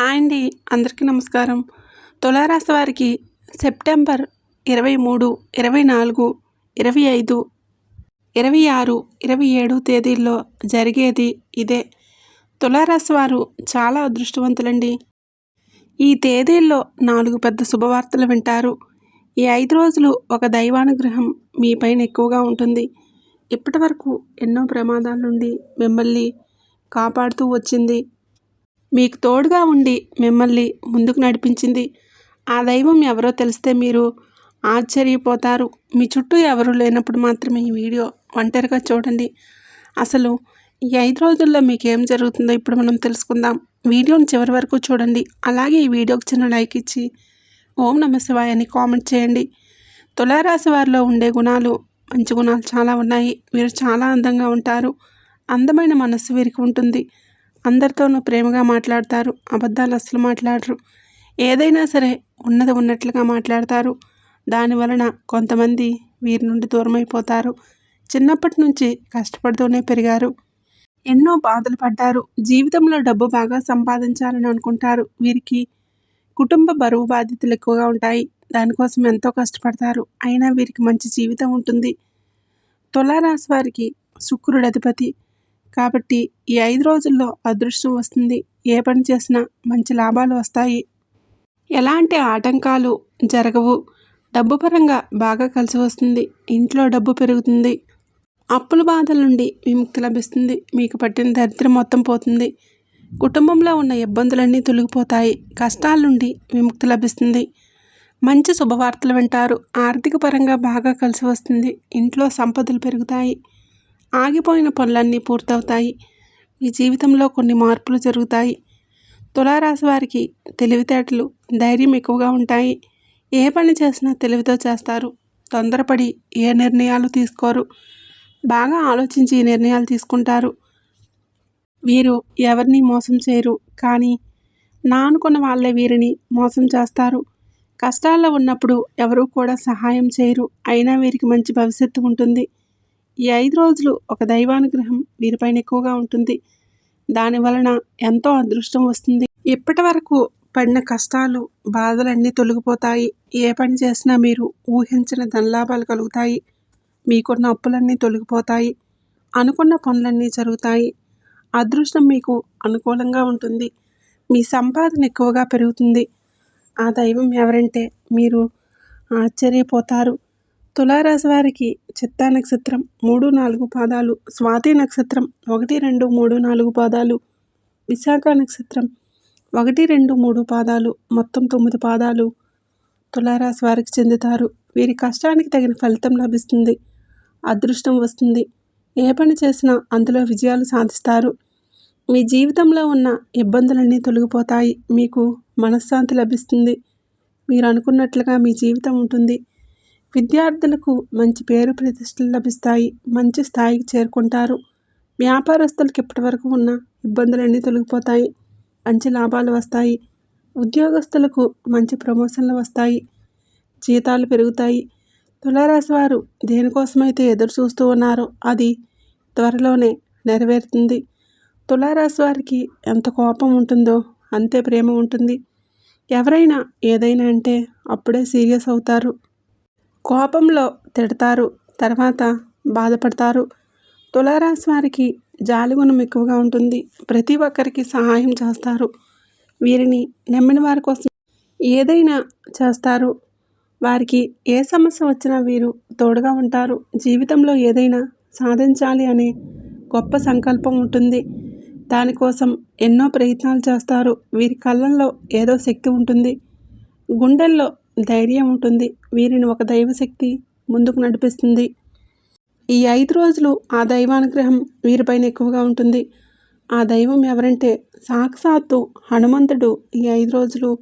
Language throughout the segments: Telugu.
హాయ్ అండి. అందరికీ నమస్కారం. తులారాశి వారికి సెప్టెంబర్ ఇరవై మూడు ఇరవై నాలుగు ఇరవై ఐదు ఇరవై ఆరు ఇరవై ఏడు తేదీల్లో జరిగేది ఇదే. తులారాశి వారు చాలా అదృష్టవంతులండి. ఈ తేదీల్లో నాలుగు పెద్ద శుభవార్తలు వింటారు. ఈ ఐదు రోజులు ఒక దైవానుగ్రహం మీ పైన ఎక్కువగా ఉంటుంది. ఇప్పటి వరకు ఎన్నో ప్రమాదాల నుండి మిమ్మల్ని కాపాడుతూ వచ్చింది. మీకు తోడుగా ఉండి మిమ్మల్ని ముందుకు నడిపించింది. ఆ దైవం ఎవరో తెలిస్తే మీరు ఆశ్చర్యపోతారు. మీ చుట్టూ ఎవరు లేనప్పుడు మాత్రమే ఈ వీడియో ఒంటరిగా చూడండి. అసలు ఈ ఐదు రోజుల్లో మీకు ఏం జరుగుతుందో ఇప్పుడు మనం తెలుసుకుందాం. వీడియోని చివరి వరకు చూడండి. అలాగే ఈ వీడియోకి చిన్న లైక్ ఇచ్చి ఓం నమ శివాయ అని కామెంట్ చేయండి. తులారాశి వారిలో ఉండే గుణాలు మంచి గుణాలు చాలా ఉన్నాయి. వీరు చాలా అందంగా ఉంటారు. అందమైన మనస్సు వీరికి ఉంటుంది. అందరితోనూ ప్రేమగా మాట్లాడతారు అబద్ధాలు అస్సలు మాట్లాడరు. ఏదైనా సరే ఉన్నది ఉన్నట్లుగా మాట్లాడతారు. దాని వలన కొంతమంది వీరి నుండి దూరమైపోతారు. చిన్నప్పటి నుంచి కష్టపడుతూనే పెరిగారు. ఎన్నో బాధలు పడ్డారు. జీవితంలో డబ్బు బాగా సంపాదించాలని అనుకుంటారు. వీరికి కుటుంబ బరువు బాధ్యతలు ఎక్కువగా ఉంటాయి. దానికోసం ఎంతో కష్టపడతారు. అయినా వీరికి మంచి జీవితం ఉంటుంది. తులారాశి వారికి శుక్రుడు అధిపతి. కాబట్టి ఈ ఐదు రోజుల్లో అదృష్టం వస్తుంది. ఏ పని చేసినా మంచి లాభాలు వస్తాయి. ఎలాంటి ఆటంకాలు జరగవు. డబ్బు పరంగా బాగా కలిసి వస్తుంది. ఇంట్లో డబ్బు పెరుగుతుంది. అప్పుల బాధల నుండి విముక్తి లభిస్తుంది. మీకు పట్టిన దరిద్రం మొత్తం పోతుంది. కుటుంబంలో ఉన్న ఇబ్బందులన్నీ తొలగిపోతాయి. కష్టాల నుండి విముక్తి లభిస్తుంది. మంచి శుభవార్తలు వింటారు. ఆర్థిక పరంగా బాగా కలిసి వస్తుంది. ఇంట్లో సంపదలు పెరుగుతాయి. ఆగిపోయిన పనులన్నీ పూర్తవుతాయి. మీ జీవితంలో కొన్ని మార్పులు జరుగుతాయి. తులారాశి వారికి తెలివితేటలు ధైర్యం ఎక్కువగా ఉంటాయి. ఏ పని చేసినా తెలివితో చేస్తారు. తొందరపడి ఏ నిర్ణయాలు తీసుకోరు. బాగా ఆలోచించి నిర్ణయాలు తీసుకుంటారు. వీరు ఎవరిని మోసం చేయరు. కానీ నా అనుకున్న వాళ్ళే వీరిని మోసం చేస్తారు. కష్టాల్లో ఉన్నప్పుడు ఎవరూ కూడా సహాయం చేయరు. అయినా వీరికి మంచి భవిష్యత్తు ఉంటుంది. ఈ ఐదు రోజులు ఒక దైవానుగ్రహం వీరిపైన ఎక్కువగా ఉంటుంది. దాని వలన ఎంతో అదృష్టం వస్తుంది. ఇప్పటి వరకు పడిన కష్టాలు బాధలన్నీ తొలగిపోతాయి. ఏ పని చేసినా మీరు ఊహించిన ధనలాభాలు కలుగుతాయి. మీకున్న అప్పులన్నీ తొలగిపోతాయి. అనుకున్న పనులన్నీ జరుగుతాయి. అదృష్టం మీకు అనుకూలంగా ఉంటుంది. మీ సంపాదన ఎక్కువగా పెరుగుతుంది. ఆ దైవం ఎవరంటే మీరు. ఆశ్చర్యపోతారు. తులారాశి వారికి చిత్తా నక్షత్రం మూడు నాలుగు పాదాలు స్వాతి నక్షత్రం ఒకటి రెండు మూడు నాలుగు పాదాలు విశాఖ నక్షత్రం ఒకటి రెండు మూడు పాదాలు మొత్తం తొమ్మిది పాదాలు తులారాశి వారికి చెందుతారు. వీరి కష్టానికి తగిన ఫలితం లభిస్తుంది. అదృష్టం వస్తుంది. ఏ పని చేసినా అందులో విజయాలు సాధిస్తారు. మీ జీవితంలో ఉన్న ఇబ్బందులన్నీ తొలగిపోతాయి. మీకు మనశ్శాంతి లభిస్తుంది. మీరు అనుకున్నట్లుగా మీ జీవితం ఉంటుంది. విద్యార్థులకు మంచి పేరు ప్రతిష్టలు లభిస్తాయి మంచి స్థాయికి చేరుకుంటారు. వ్యాపారస్తులకు ఇప్పటివరకు ఉన్న ఇబ్బందులన్నీ తొలగిపోతాయి మంచి లాభాలు వస్తాయి. ఉద్యోగస్తులకు మంచి ప్రమోషన్లు వస్తాయి జీతాలు పెరుగుతాయి. తులారాశి వారు దేనికోసమైతే ఎదురు చూస్తూ ఉన్నారో అది త్వరలోనే నెరవేరుతుంది. తులారాశి వారికి ఎంత కోపం ఉంటుందో అంతే ప్రేమ ఉంటుంది. ఎవరైనా ఏదైనా అంటే అప్పుడే సీరియస్ అవుతారు. కోపంలో తిడతారు తర్వాత బాధపడతారు. తులారాశి వారికి జాలిగుణం ఎక్కువగా ఉంటుంది. ప్రతి ఒక్కరికి సహాయం చేస్తారు. వీరిని నమ్మిన వారి కోసం ఏదైనా చేస్తారు. వారికి ఏ సమస్య వచ్చినా వీరు తోడుగా ఉంటారు. జీవితంలో ఏదైనా సాధించాలి అనే గొప్ప సంకల్పం ఉంటుంది. దానికోసం ఎన్నో ప్రయత్నాలు చేస్తారు. వీరి కళ్ళల్లో ఏదో శక్తి ఉంటుంది. గుండెల్లో ధైర్యం ఉంటుంది. వీరిని ఒక దైవశక్తి ముందుకు నడిపిస్తుంది. ఈ ఐదు రోజులు ఆ దైవానుగ్రహం వీరిపైన ఎక్కువగా ఉంటుంది. ఆ దైవం ఎవరంటే సాక్షాత్తు హనుమంతుడు. ఈ ఐదు రోజులు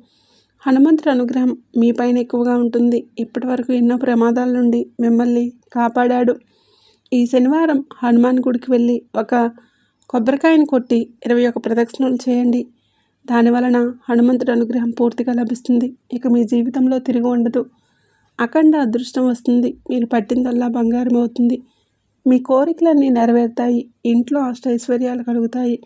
హనుమంతుడు అనుగ్రహం మీ పైన ఎక్కువగా ఉంటుంది. ఇప్పటి వరకు ఎన్నో ప్రమాదాల నుండి మిమ్మల్ని కాపాడాడు. ఈ శనివారం హనుమాన్ గుడికి వెళ్ళి ఒక కొబ్బరికాయను కొట్టి ఇరవై ఒక ప్రదక్షిణలు చేయండి. దానివలన హనుమంతుడి అనుగ్రహం పూర్తిగా లభిస్తుంది. ఇక మీ జీవితంలో తిరిగి ఉండదు. అఖండ అదృష్టం వస్తుంది. మీరు పట్టిందల్లా బంగారం అవుతుంది. మీ కోరికలన్నీ నెరవేరుతాయి. ఇంట్లో అష్టైశ్వర్యాలు కలుగుతాయి.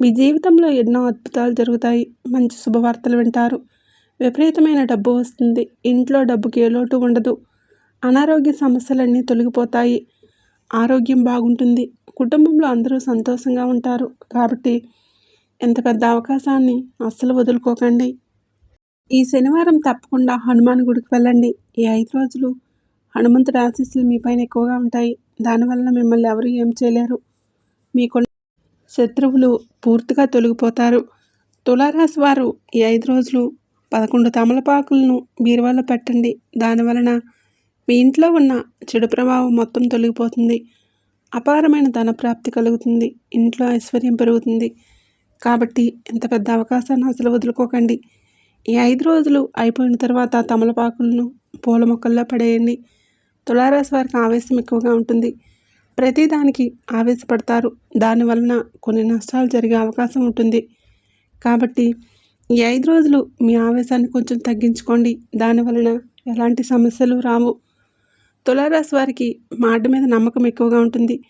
మీ జీవితంలో ఎన్నో అద్భుతాలు జరుగుతాయి. మంచి శుభవార్తలు వింటారు. విపరీతమైన డబ్బు వస్తుంది. ఇంట్లో డబ్బుకి ఏ లోటు ఉండదు. అనారోగ్య సమస్యలన్నీ తొలగిపోతాయి. ఆరోగ్యం బాగుంటుంది. కుటుంబంలో అందరూ సంతోషంగా ఉంటారు. కాబట్టి ఎంత పెద్ద అవకాశాన్ని అస్సలు వదులుకోకండి. ఈ శనివారం తప్పకుండా హనుమాన్ గుడికి వెళ్ళండి. ఈ ఐదు రోజులు హనుమంతుడి ఆశీస్సులు మీ పైన ఎక్కువగా ఉంటాయి. దానివల్ల మిమ్మల్ని ఎవరు ఏం చేయలేరు. మీకున్న శత్రువులు పూర్తిగా తొలగిపోతారు. తులారాశి వారు ఈ ఐదు రోజులు పదకొండు తమలపాకులను బీరువాలో పెట్టండి. దానివలన మీ ఇంట్లో ఉన్న చెడు ప్రభావం మొత్తం తొలగిపోతుంది. అపారమైన ధనప్రాప్తి కలుగుతుంది. ఇంట్లో ఐశ్వర్యం పెరుగుతుంది. కాబట్టి ఎంత పెద్ద అవకాశాన్ని అసలు వదులుకోకండి. ఈ ఐదు రోజులు అయిపోయిన తర్వాత తమలపాకులను పూల మొక్కల్లో పడేయండి. తులారాశి వారికి ఆవేశం ఎక్కువగా ఉంటుంది. ప్రతిదానికి ఆవేశపడతారు. దానివలన కొన్ని నష్టాలు జరిగే అవకాశం ఉంటుంది. కాబట్టి ఈ ఐదు రోజులు మీ ఆవేశాన్ని కొంచెం తగ్గించుకోండి. దానివలన ఎలాంటి సమస్యలు రావు. తులారాశి వారికి మాట మీద నమ్మకం ఎక్కువగా ఉంటుంది.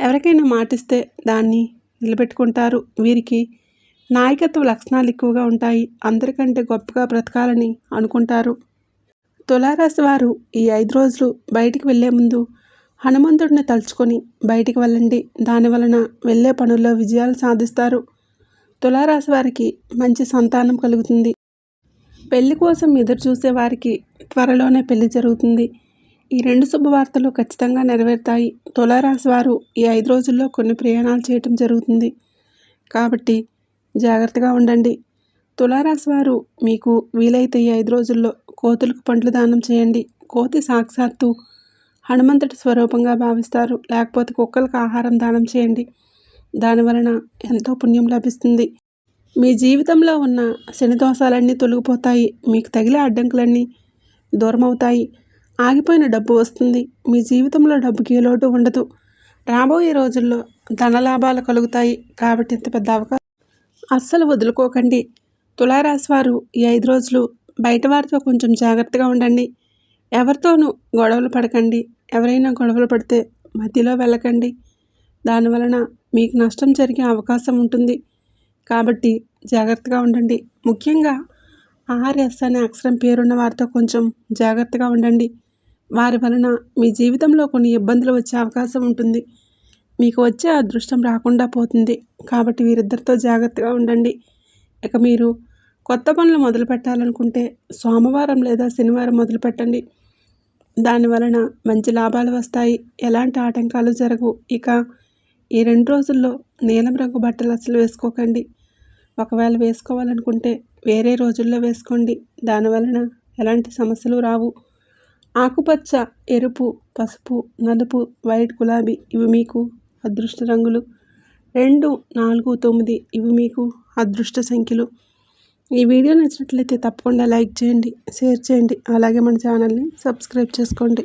ఎవరికైనా మాటిస్తే దాన్ని నిలబెట్టుకుంటారు. వీరికి నాయకత్వ లక్షణాలు ఎక్కువగా ఉంటాయి. అందరికంటే గొప్పగా బ్రతకాలని అనుకుంటారు. తులారాశి వారు ఈ ఐదు రోజులు బయటికి వెళ్ళే ముందు హనుమంతుడిని తలుచుకొని బయటికి వెళ్ళండి. దానివలన వెళ్ళే పనుల్లో విజయాలు సాధిస్తారు. తులారాశి వారికి మంచి సంతానం కలుగుతుంది. పెళ్ళి కోసం ఎదురు చూసే వారికి త్వరలోనే పెళ్ళి జరుగుతుంది. ఈ రెండు శుభవార్తలు ఖచ్చితంగా నెరవేరుతాయి. తులారాశి వారు ఈ ఐదు రోజుల్లో కొన్ని ప్రయాణాలు చేయటం జరుగుతుంది. కాబట్టి జాగ్రత్తగా ఉండండి. తులారాశి వారు మీకు వీలైతే ఈ ఐదు రోజుల్లో కోతులకు పండ్లు దానం చేయండి. కోతి సాక్షాత్తు హనుమంతుడి స్వరూపంగా భావిస్తారు. లేకపోతే కుక్కలకు ఆహారం దానం చేయండి. దానివలన ఎంతో పుణ్యం లభిస్తుంది. మీ జీవితంలో ఉన్న శని దోషాలన్నీ తొలగిపోతాయి. మీకు తగిలే అడ్డంకులన్నీ దూరమవుతాయి. ఆగిపోయిన డబ్బు వస్తుంది. మీ జీవితంలో డబ్బుకి లోటు ఉండదు. రాబోయే రోజుల్లో ధన లాభాలు కలుగుతాయి కాబట్టి ఇంత పెద్ద అవకాశం. అస్సలు వదులుకోకండి. తులారాశి వారు ఈ ఐదు రోజులు బయట వారితో కొంచెం జాగ్రత్తగా ఉండండి. ఎవరితోనూ గొడవలు పడకండి. ఎవరైనా గొడవలు పడితే మధ్యలో వెళ్ళకండి. దానివలన మీకు నష్టం జరిగే అవకాశం ఉంటుంది. కాబట్టి జాగ్రత్తగా ఉండండి. ముఖ్యంగా ఆర్ఎస్ అనే అక్షరం పేరున్న వారితో కొంచెం జాగ్రత్తగా ఉండండి. వారి వలన మీ జీవితంలో కొన్ని ఇబ్బందులు వచ్చే అవకాశం ఉంటుంది. మీకు వచ్చే అదృష్టం రాకుండా పోతుంది. కాబట్టి వీరిద్దరితో జాగ్రత్తగా ఉండండి. ఇక మీరు కొత్త పనులు మొదలు పెట్టాలనుకుంటే సోమవారం లేదా శనివారం మొదలు పెట్టండి. దాని వలన మంచి లాభాలు వస్తాయి. ఎలాంటి ఆటంకాలు జరగవు. ఇక ఈ రెండు రోజుల్లో నీలం రంగు బట్టలు అసలు వేసుకోకండి. ఒకవేళ వేసుకోవాలనుకుంటే వేరే రోజుల్లో వేసుకోండి. దానివలన ఎలాంటి సమస్యలు రావు. ఆకుపచ్చ ఎరుపు పసుపు నలుపు వైట్ గులాబీ ఇవి మీకు అదృష్ట రంగులు. రెండు నాలుగు తొమ్మిది ఇవి మీకు అదృష్ట సంఖ్యలు. ఈ వీడియో నచ్చినట్లయితే తప్పకుండా లైక్ చేయండి షేర్ చేయండి. అలాగే మన ఛానల్ని సబ్స్క్రైబ్ చేసుకోండి.